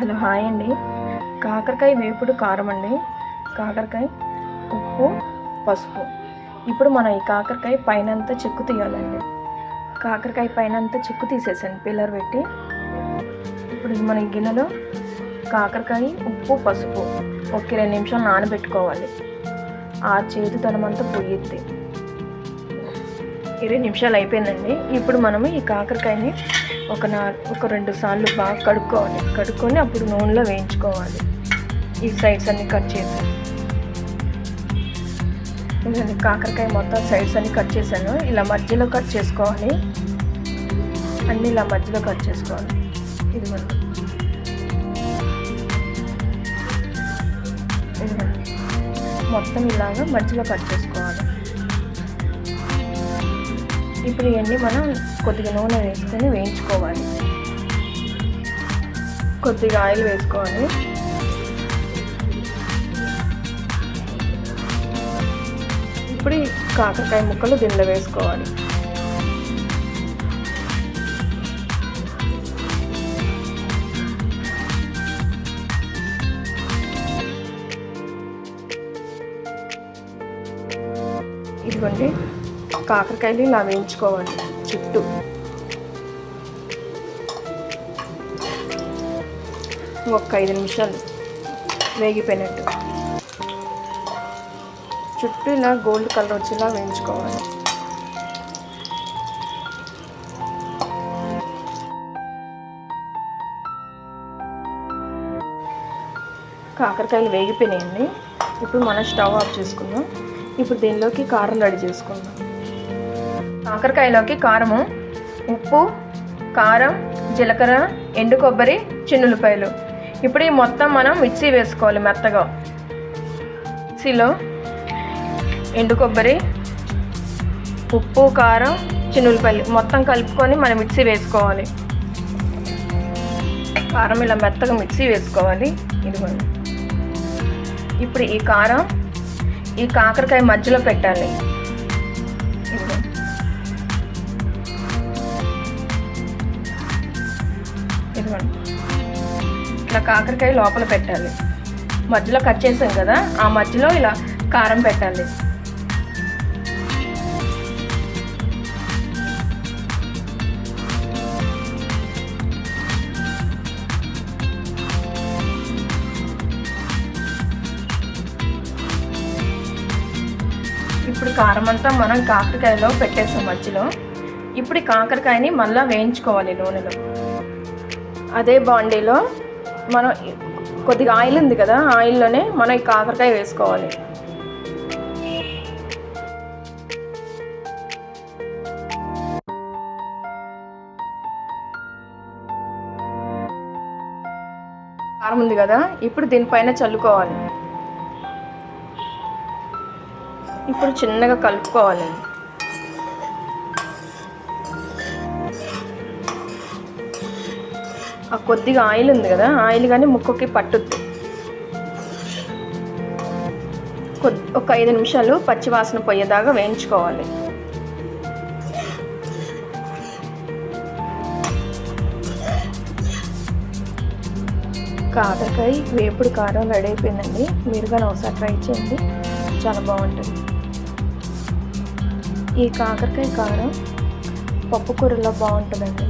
Hello hi అండి. కాకరకాయ వేపుడు కారం అండి. కాకరకాయ ఉప్పు పసుపు. ఇప్పుడు మనం ఈ కాకరకాయ పైన అంతా చెక్కు తీయాలండి. కాకరకాయ పైన అంతా చెక్కు తీసేసాను పిల్లర్ పెట్టి. ఇప్పుడు మన గిన్నెలో కాకరకాయ ఉప్పు పసుపు ఒక ఇరవై నిమిషాలు నానబెట్టుకోవాలి. ఆ చేతి తనమంతా పొయ్యిద్ది ఇరవై నిమిషాలు అయిపోయిందండి. ఇప్పుడు మనము ఈ కాకరకాయని ఒక నా ఒక రెండు సార్లు బాగా కడుక్కోవాలి. కడుక్కొని అప్పుడు నూనెలో వేయించుకోవాలి. ఈ సైడ్స్ అన్ని కట్ చేసి ఇదండి కాకరకాయ మొత్తం సైడ్స్ అన్ని కట్ చేశాను. ఇలా మధ్యలో కట్ చేసుకోవాలి. అన్నీ ఇలా మధ్యలో కట్ చేసుకోవాలి. ఇది మనం. మొత్తం ఇలాగా మధ్యలో కట్ చేసుకోవాలి. ఇప్పుడు ఇవన్నీ మనం కొద్దిగా నూనె వేసుకొని వేయించుకోవాలి. కొద్దిగా ఆయిల్ వేసుకోవాలి. ఇప్పుడు కాకరకాయ ముక్కలు దీనిలో వేసుకోవాలి. ఇదిగోండి. కాకరకాయలు ఇలా వేయించుకోవాలి చుట్టూ. ఒక్క ఐదు నిమిషాలు వేగిపోయినట్టు. చుట్టూ ఇలా గోల్డ్ కలర్ వచ్చేలా వేయించుకోవాలి. కాకరకాయలు వేగిపోయినాయండి. ఇప్పుడు మనం స్టవ్ ఆఫ్ చేసుకుందాం. ఇప్పుడు దీనిలోకి కారం రెడీ చేసుకుందాం. కాకరకాయలోకి కారము ఉప్పు కారం జీలకర్ర ఎండు కొబ్బరి చిన్నులపాయలు. ఇప్పుడు ఈ మొత్తం మనం మిక్సీ వేసుకోవాలి మెత్తగా. మిక్సీలో ఎండు కొబ్బరి ఉప్పు కారం చిన్నులపాయలు మొత్తం కలుపుకొని మనం మిక్సీ వేసుకోవాలి. కారం ఇలా మెత్తగా మిక్సీ వేసుకోవాలి. ఇదిగోండి. ఇప్పుడు ఈ కారం ఈ కాకరకాయ మధ్యలో పెట్టాలి. ఇదిగోండి ఇట్లా కాకరకాయ లోపల పెట్టాలి. మధ్యలో కట్ చేసాం కదా ఆ మధ్యలో ఇలా కారం పెట్టాలి. ఇప్పుడు కారం అంతా మనం కాకరకాయలో పెట్టేసాం మధ్యలో. ఇప్పుడు కాకరకాయని మళ్ళీ వేయించుకోవాలి నూనెలో. అదే బాండీలో మనం కొద్దిగా ఆయిల్ ఉంది కదా ఆయిల్లోనే మనం ఈ కాకరకాయ వేసుకోవాలి. కారం ఉంది కదా ఇప్పుడు దీనిపైన చల్లుకోవాలి. ఇప్పుడు చిన్నగా కలుపుకోవాలి. ఆ కొద్దిగా ఆయిల్ ఉంది కదా ఆయిల్ కానీ ముక్కకి పట్టుద్ది. కొద్ది ఒక ఐదు నిమిషాలు పచ్చివాసన పోయేదాకా వేయించుకోవాలి. కాకరకాయ వేపుడు కారం రెడీ అయిపోయిందండి. మీరు కానీ ఒకసారి ట్రై చేయండి. చాలా బాగుంటుంది. ఈ కాకరకాయ కారం పప్పు కూరలో బాగుంటుందండి.